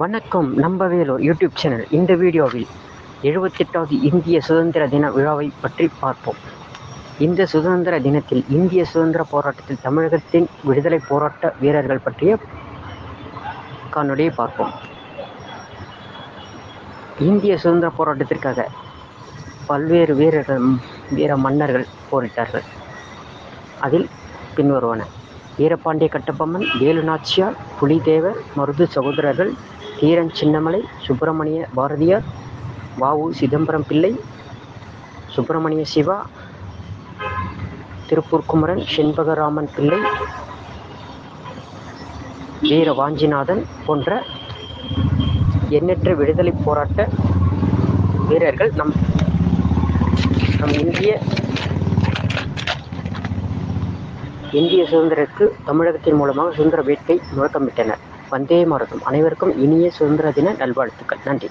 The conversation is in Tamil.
வணக்கம் நம்ம வேலூர் யூடியூப் சேனல். இந்த வீடியோவில் எழுபத்தெட்டாவது இந்திய சுதந்திர தின விழாவை பற்றி பார்ப்போம். இந்த சுதந்திர தினத்தில் இந்திய சுதந்திர போராட்டத்தில் தமிழகத்தின் விடுதலை போராட்ட வீரர்கள் பற்றிய காணொலியை பார்ப்போம். இந்திய சுதந்திர போராட்டத்திற்காக பல்வேறு வீரர்கள் வீர மன்னர்கள் போரிட்டார்கள். அதில் பின்வருவன. வீரபாண்டிய கட்டபொம்மன் வேலு நாச்சியார் புலிதேவர் மருது சகோதரர்கள் தீரன் சின்னமலை சுப்பிரமணிய பாரதியார் வாவு சிதம்பரம் பிள்ளை சுப்பிரமணிய சிவா திருப்பூர் குமரன் செண்பகராமன் பிள்ளை வீர வாஞ்சிநாதன் போன்ற எண்ணற்ற விடுதலை போராட்ட வீரர்கள் நம் நம் இந்திய இந்திய சுதந்திரத்துக்கு தமிழகத்தின் மூலமாக சுதந்திர வேட்கை முழக்கமிட்டனர். வந்தே மாரதம் அனைவருக்கும் இனிய சுதந்திர தின நல்வாழ்த்துக்கள். நன்றி.